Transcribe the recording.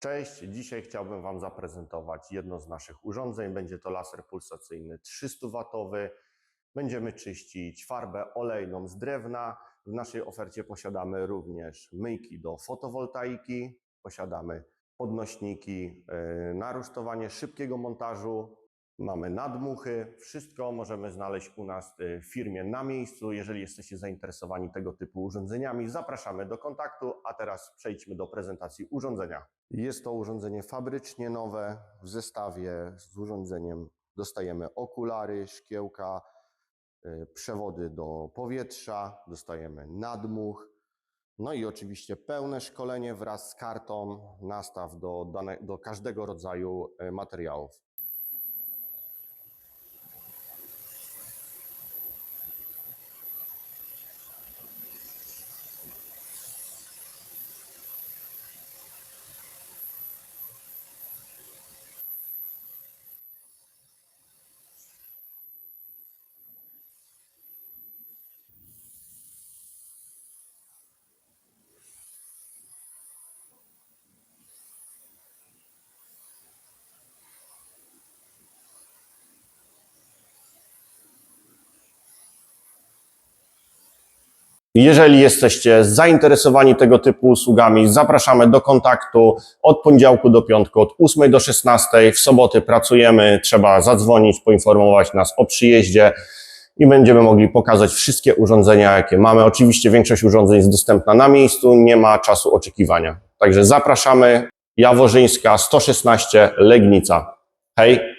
Cześć, dzisiaj chciałbym Wam zaprezentować jedno z naszych urządzeń. Będzie to laser pulsacyjny 300W. Będziemy czyścić farbę olejną z drewna. W naszej ofercie posiadamy również myjki do fotowoltaiki, posiadamy podnośniki yy, na rusztowanie szybkiego montażu, mamy nadmuchy. Wszystko możemy znaleźć u nas yy, w firmie na miejscu. Jeżeli jesteście zainteresowani tego typu urządzeniami, zapraszamy do kontaktu. A teraz przejdźmy do prezentacji urządzenia. Jest to urządzenie fabrycznie nowe. W zestawie z urządzeniem dostajemy okulary, szkiełka, y, przewody do powietrza, dostajemy nadmuch, no i oczywiście pełne szkolenie wraz z kartą, nastaw do, dane, do każdego rodzaju y, materiałów. Jeżeli jesteście zainteresowani tego typu usługami, zapraszamy do kontaktu od poniedziałku do piątku, od 8 do 16. W soboty pracujemy, trzeba zadzwonić, poinformować nas o przyjeździe i będziemy mogli pokazać wszystkie urządzenia, jakie mamy. Oczywiście większość urządzeń jest dostępna na miejscu, nie ma czasu oczekiwania. Także zapraszamy. Jaworzyńska 116 Legnica. Hej!